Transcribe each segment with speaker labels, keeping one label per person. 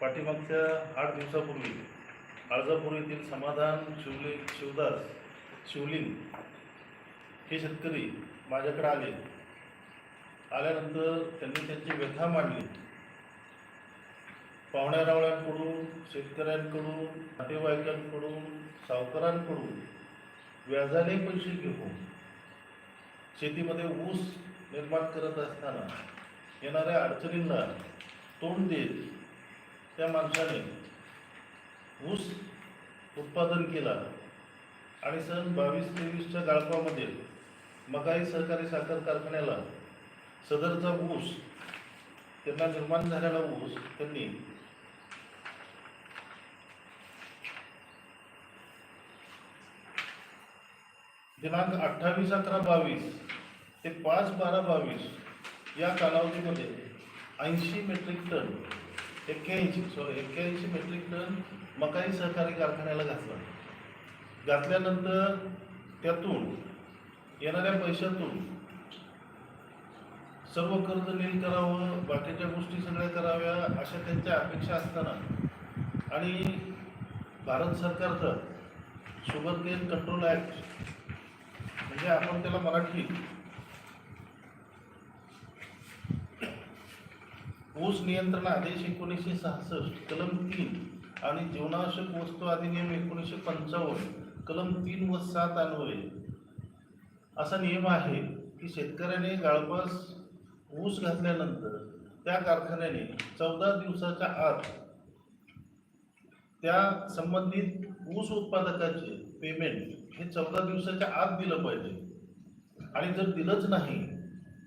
Speaker 1: पाठीमागच्या आठ दिवसापूर्वी आळजापूर येथील समाधान शिवले शिवदास शिवलिंग हे शेतकरी माझ्याकडे आले. आल्यानंतर त्यांनी त्यांची व्यथा मांडली. पाहुण्यारावळ्यांकडून शेतकऱ्यांकडून नातेवाईकांकडून सावकारांकडून व्याजाने पैसे घेऊन शेतीमध्ये ऊस निर्माण करत असताना येणाऱ्या अडचणींना तोंड देत त्या माणसाने ऊस उत्पादन केला आणि सन बावीस तेवीसच्या गाळपामध्ये मकाई सहकारी साखर कारखान्याला सदरचा ऊस त्यांना निर्माण झालेला ऊस त्यांनी दिनांक अठ्ठावीस अकरा बावीस ते पाच बारा बावीस या कालावधीमध्ये ऐंशी मेट्रिक टन एक्क्याऐंशी सॉरी एक्क्याऐंशी मेट्रिक टन मकाई सहकारी कारखान्याला घातला. घातल्यानंतर त्यातून येणाऱ्या पैशातून सर्व कर्ज नील करावं बाकीच्या गोष्टी सगळ्या कराव्या अशा त्यांच्या अपेक्षा असताना आणि भारत सरकारचा शुगर केन कंट्रोल ॲक्ट म्हणजे आपण त्याला मराठी ऊस नियंत्रण आदेश एकोणीसशे सहासष्ट कलम तीन आणि जीवनावश्यक वस्तू अधिनियम एकोणीसशे पंचावन्न कलम तीन व सात अन्वये. असा नियम आहे की शेतकऱ्याने गाळपास ऊस घातल्यानंतर त्या कारखान्याने चौदा दिवसाच्या आत त्या संबंधित ऊस उत्पादकाचे पेमेंट हे चौदा दिवसाच्या आत दिलं पाहिजे. आणि जर दिलंच नाही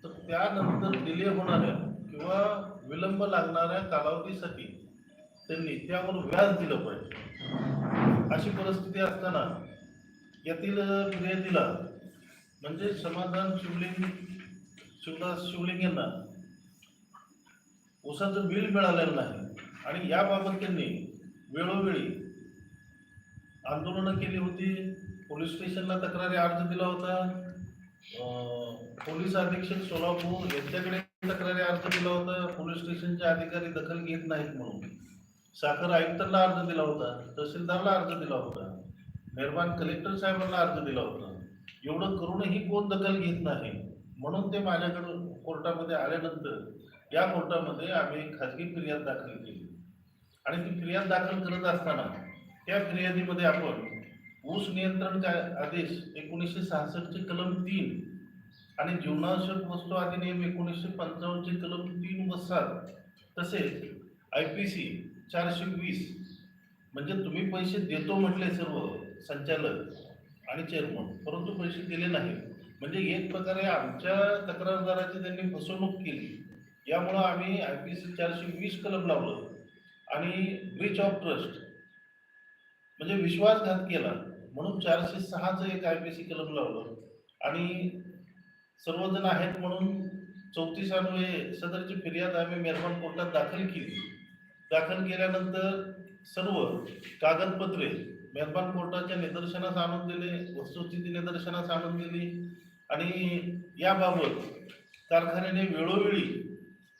Speaker 1: तर त्यानंतर डिले होणाऱ्या किंवा विलंब लागणाऱ्या कालावधीसाठी त्यांनी त्यावर व्याज दिलं पाहिजे. अशी परिस्थिती असताना यातील फिर्यादीला म्हणजे समाधान शिवलिंग शिवदास शिवलिंग यांना ऊसाचं बिल मिळालेलं नाही आणि याबाबत त्यांनी वेळोवेळी आंदोलनं केली होती. पोलीस स्टेशनला तक्रारी अर्ज दिला होता. पोलीस अधीक्षक सोलापूर यांच्याकडे तक्रारी अर्ज दिला होता पोलीस स्टेशनचे अधिकारी दखल घेत नाहीत म्हणून. साखर आयुक्तांना अर्ज दिला होता तहसीलदारला अर्ज दिला होता मेहरबान कलेक्टर साहेबांना अर्ज दिला होता. एवढं करूनही कोण दखल घेत नाही? म्हणून ते माझ्याकडून कोर्टामध्ये आल्यानंतर या कोर्टामध्ये आम्ही खाजगी फिर्याद दाखल केली. आणि ती फिर्याद दाखल करत असताना त्या फिर्यादीमध्ये आपण ऊस नियंत्रण काय आदेश एकोणीसशे सहासष्टचे कलम तीन आणि जीवनावश्यक वस्तू अधिनियम एकोणीसशे पंचावन्नचे कलम तीन व सात तसेच आय पी सी चारशे वीस म्हणजे तुम्ही पैसे देतो म्हटले सर्व संचालक आणि चेअरमन परंतु पैसे दिले नाही म्हणजे एक प्रकारे आमच्या तक्रारदाराची त्यांनी फसवणूक केली. यामुळं आम्ही आय पी सी चारशे वीस कलम लावलं आणि ब्रीच ऑफ ट्रस्ट म्हणजे विश्वासघात केला. म्हणून चारशे सहाचं एक आय पी सी कलम लावलं. आणि सर्वजण आहेत म्हणून चौतीस अन्वये सदरची फिर्याद आम्ही मेहरबान कोर्टात दाखल केली. दाखल केल्यानंतर सर्व कागदपत्रे मेहरबान कोर्टाच्या निदर्शनास आणून दिले वस्तुस्थिती निदर्शनास आणून दिली आणि याबाबत कारखान्याने वेळोवेळी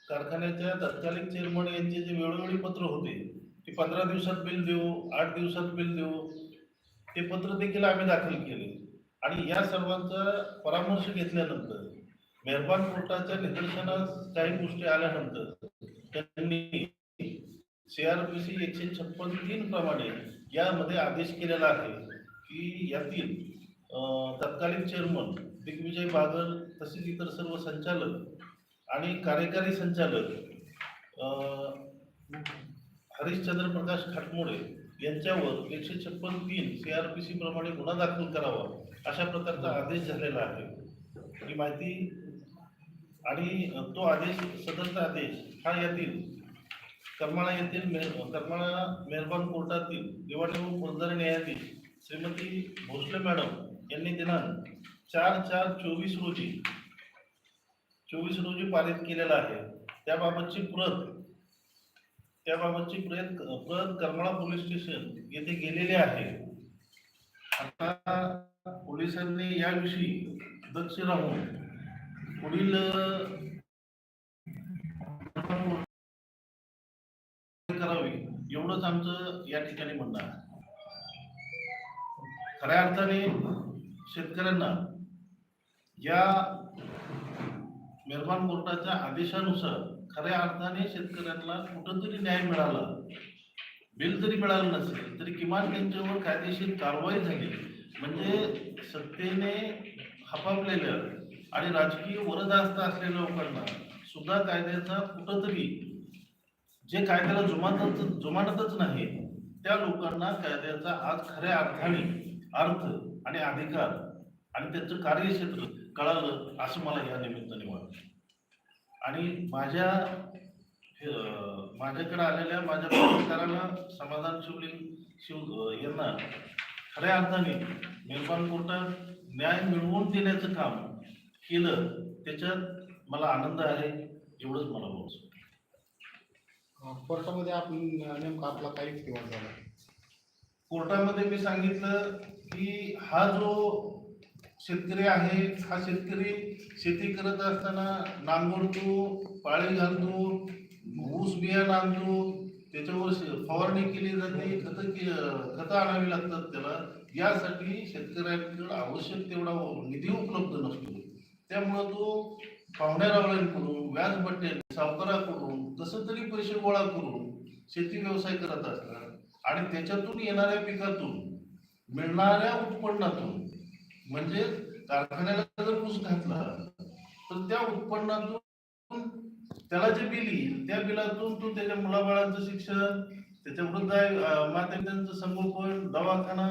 Speaker 1: कारखान्याच्या तत्कालीन चेअरमन यांचे जे वेळोवेळी पत्र होते ते पंधरा दिवसात बिल देऊ आठ दिवसात बिल देऊ ते पत्र देखील आम्ही दाखल केले. आणि या सर्वांचा परामर्श घेतल्यानंतर मेहरबान कोर्टाच्या निदर्शनास काही गोष्टी आल्यानंतर त्यांनी सी आर पी सी एकशे छप्पन तीन प्रमाणे यामध्ये आदेश केलेला आहे की यातील तत्कालीन चेअरमन दिग्विजय बागर तसेच इतर सर्व संचालक आणि कार्यकारी संचालक हरिश्चंद्र प्रकाश खाटमोडे यांच्यावर एकशे छप्पन तीन सी आर पी सी प्रमाणे गुन्हा दाखल करावा. अशा प्रकारचा आदेश झालेला आहे. ही माहिती आणि तो आदेश सदरचा आदेश हा यातील करमाळा येथील मे करमाळा मेहरबान कोर्टातील निवडणूक फौजदारी न्यायाधीश श्रीमती भोसले मॅडम यांनी दिनांक चार चार चोवीस रोजी चोवीस रोजी पारित केलेला आहे. त्याबाबतची प्रत त्याबाबतची प्रत प्रत करमाळा पोलीस स्टेशन येथे गेलेली आहे. आता पोलिसांनी याविषयी दक्ष राहून पुढील करावी एवढंच आमचं या ठिकाणी म्हणणं आहे. खऱ्या अर्थाने शेतकऱ्यांना या मेहरबान कोर्टाच्या आदेशानुसार खऱ्या अर्थाने शेतकऱ्यांना कुठंतरी न्याय मिळाला बिल जरी मिळालं नसेल तरी किमान त्यांच्यावर कायदेशीर कारवाई झाली. म्हणजे सत्तेने हपापलेल्या आणि राजकीय वरदास्त असलेल्या लोकांना सुद्धा कायद्याचा कुठंतरी जे कायद्याला जुमानतच जुमानतच नाही त्या लोकांना कायद्याचा आज खऱ्या अर्थाने अर्थ आणि अधिकार आणि त्यांचं कार्यक्षेत्र कळालं असं मला या निमित्ताने वाटतं. आणि माझ्या माझ्याकडे आलेल्या माझ्या पत्रकारांना समाधान शिवलिंग शिव यांना खऱ्या अर्थाने निर्माण कोर्टात न्याय मिळवून देण्याचं काम केलं त्याच्यात मला आनंद आहे एवढंच मला
Speaker 2: अं, कोर्टामध्ये आपण नेमका आपला काय युक्तिवाद झाला?
Speaker 1: कोर्टामध्ये मी सांगितलं की हा जो शेतकरी आहे हा शेतकरी शेती करत असताना नांगरतो पाळी घालतो ऊस बिया नांगतो त्याच्यावर फवारणी केली जाते खत के- खतं आणावी लागतात त्याला. यासाठी शेतकऱ्यांकडे आवश्यक तेवढा निधी उपलब्ध नसतो. त्यामुळं तो पाहुण्या रावळ्यांकडून व्याजबट्ट्याने सावकाराकडून कसं तरी पैसे गोळा करून शेती व्यवसाय करत असतात आणि त्याच्यातून येणाऱ्या पिकातून मिळणाऱ्या उत्पन्नातून म्हणजे कारखान्याला जर ऊस घातला तर त्या उत्पन्नातून त्याला जे बिल येईल त्या बिलातून तो त्याच्या मुलाबाळांचं शिक्षण त्याच्या वृद्ध मातेचं संगोपन दवाखाना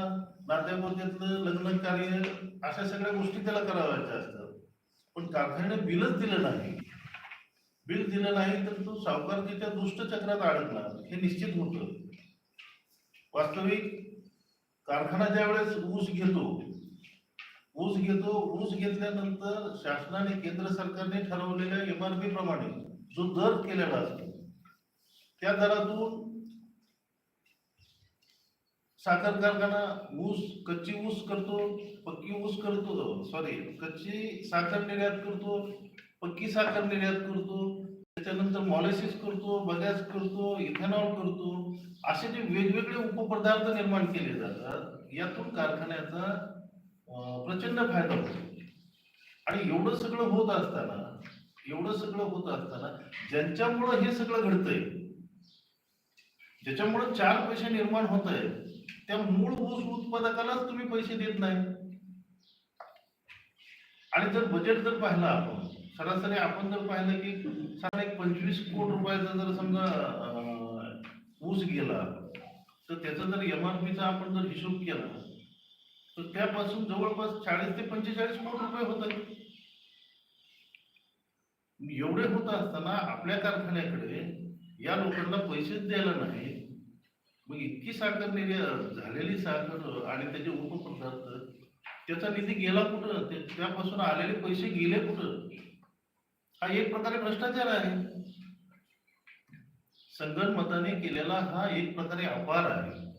Speaker 1: नात्यागोत्यातलं लग्न कार्य अशा सगळ्या गोष्टी त्याला करावायच्या असतात. पण कारखान्याने बिलच दिलं नाही. बिल दिलं नाही तर तो सावकारकीच्या दुष्टचक्रात अडकणार हे निश्चित होतं. वास्तविक कारखाना ज्या वेळेस ऊस घेतो ऊस घेतो ऊस घेतल्यानंतर शासनाने केंद्र सरकारने ठरवलेल्या एम आर पी प्रमाणे जो दर केलेला असतो त्या दरातून साखर कारखाना ऊस कच्ची ऊस करतो पक्की ऊस करतो सॉरी कच्ची साखर निर्यात करतो पक्की साखर निर्यात करतो त्याच्यानंतर मॉलिसिस करतो बगॅस करतो इथेनॉल करतो असे जे वेगवेगळे उपपदार्थ निर्माण केले जातात यातून कारखान्याचा प्रचंड फायदा होतो. आणि एवढं सगळं होत असताना एवढं सगळं होत असताना ज्यांच्यामुळं हे सगळं घडतंय ज्याच्यामुळं चार पैसे निर्माण होत आहे त्या मूळ ऊस उत्पादकालाच तुम्ही पैसे देत नाही. आणि जर बजेट जर पाहिलं आपण सरासरी आपण जर पाहिलं की साधारण एक पंचवीस कोटी रुपयाचा जर समजा ऊस गेला तर त्याचा जर एम आर पीचा आपण जर हिशोब केला तर त्यापासून जवळपास चाळीस ते पंचेचाळीस कोटी रुपये होतात. एवढे होत असताना आपल्या कारखान्याकडे या लोकांना पैसेच द्यायला नाही. मग इतकी साखर निर्यात झालेली साखर आणि त्याचे उपपदार्थ त्याचा निधी गेला कुठं? त्यापासून आलेले पैसे गेले कुठं? हा एक प्रकारे भ्रष्टाचार आहे. संगणमताने केलेला हा एक प्रकारे अपार आहे.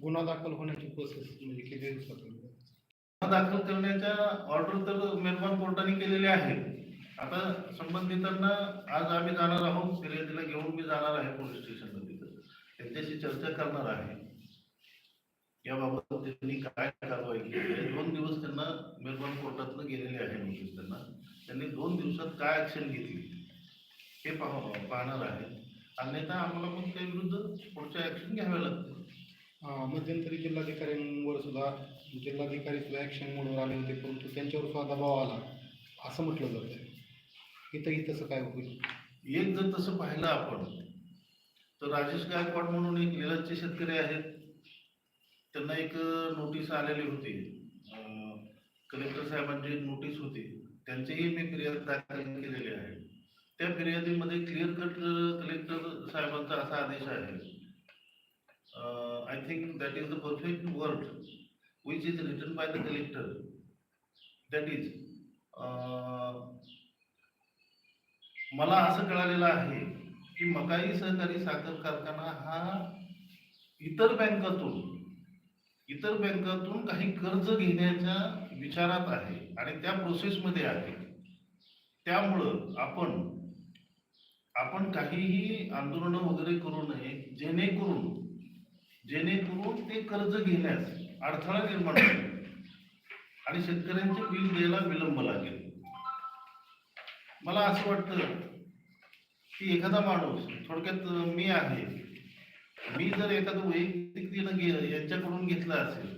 Speaker 2: गुन्हा दाखल होण्याची प्रोसेस म्हणजे?
Speaker 1: गुन्हा दाखल करण्याच्या ऑर्डर तर मेहरबान कोर्टाने केलेले आहे आता संबंधितांना आज आम्ही जाणार आहोत फिर्यादीला घेऊन मी जाणार आहे पोलीस स्टेशनला तिथं त्यांच्याशी चर्चा करणार आहे. याबाबत त्यांनी काय कारवाई केली दोन दिवस त्यांना मेलबर्न कोर्टातनं गेलेले आहे नोटीस त्यांना. त्यांनी दोन दिवसात काय ऍक्शन घेतली? हे पाह पाहणार आहे. अन्यथा आम्हाला पण त्या विरुद्ध पुढच्या ऍक्शन घ्याव्या लागतील.
Speaker 2: मध्यंतरी जिल्हाधिकाऱ्यांवर सुद्धा जिल्हाधिकारी सुद्धा ऍक्शन मोडवर आले होते परंतु त्यांच्यावर सुद्धा दबाव आला. असं म्हटलं जातं इथंही तसं काय होईल?
Speaker 1: एक जर तसं पाहिलं आपण तर राजेश गायकवाड म्हणून एक निलजचे शेतकरी आहेत. त्यांना एक नोटीस आलेली होती. कलेक्टर साहेबांची एक नोटीस होती. त्यांचीही मी फिर्याद दाखल केलेली आहे. त्या फिर्यादीमध्ये क्लिअर कट कलेक्टर साहेबांचा असा आदेश आहे. I think that is the perfect word which is written by the collector that is मला असं कळालेलं आहे की मकाई सहकारी साखर कारखाना हा इतर बँकातून इतर बँकातून काही कर्ज घेण्याच्या विचारात आहे आणि त्या प्रोसेसमध्ये आहे. त्यामुळं आपण आपण काहीही आंदोलनं वगैरे करू नये जेणेकरून जेणेकरून ते कर्ज घेण्यास अडथळा निर्माण होईल आणि शेतकऱ्यांचे बिल द्यायला विलंब लागेल. मला असं वाटतं की एखादा माणूस थोडक्यात मी आहे मी जर एखादं वैयक्तिक देणं यांच्याकडून घेतलं असेल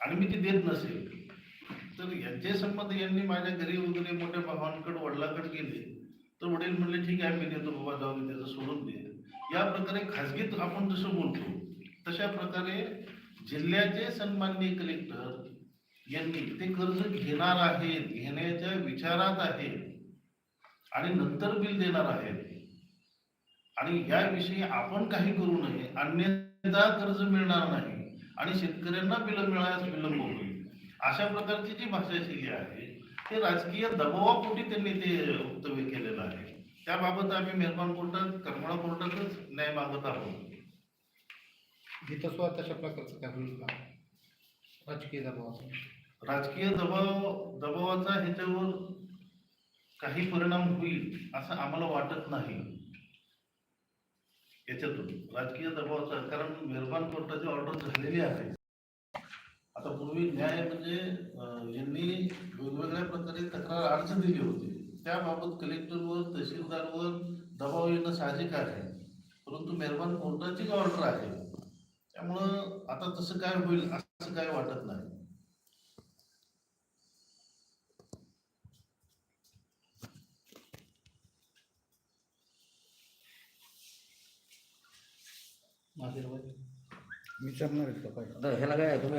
Speaker 1: आणि मी ते देत नसेल तर यांचे संबंध यांनी माझ्या घरी वगैरे मोठ्या भावांकडे वडिलांकडे गेले तर वडील म्हणले ठीक आहे मी देतो बाबा जाऊ त्याचं सोडून दे. या प्रकारे खाजगीत आपण जसं बोलतो तशा प्रकारे जिल्ह्याचे सन्माननीय कलेक्टर यांनी ते कर्ज घेणार आहेत घेण्याच्या विचारात आहेत. आणि नंतर बिल देणार आहेत. आणि याविषयी आपण काही करू नये. अन्यथा कर्ज मिळणार नाही. आणि शेतकऱ्यांना बिल मिळाल्यास विलंब होईल अशा प्रकारची जी भाषाशैली आहे ते राजकीय दबावापोटी त्यांनी ते वक्तव्य केलेलं आहे. त्याबाबत आम्ही मेहरबान कोर्टात करमाळा कोर्टातच न्याय मागत आहोत.
Speaker 2: सुद्धा तशा प्रकारचं काय होईल का? राजकीय दबावाचं
Speaker 1: राजकीय दबाव दबावाचा ह्याच्यावर काही परिणाम होईल असं आम्हाला वाटत नाही. याच्यातून राजकीय दबावाचा कारण मेहरबान कोर्टाची ऑर्डर झालेली आहे. आता पूर्वी न्याय म्हणजे यांनी वेगवेगळ्या प्रकारे तक्रार अर्ज दिली होती. त्याबाबत कलेक्टरवर तहसीलदारवर दबाव येणं साहजिक आहे. परंतु मेहरबान कोर्टाची ऑर्डर आहे त्यामुळं आता तसं काय होईल असं काय वाटत नाही.
Speaker 2: माझे
Speaker 3: विचारणार आहेत का काय?
Speaker 4: आता ह्याला काय तुम्ही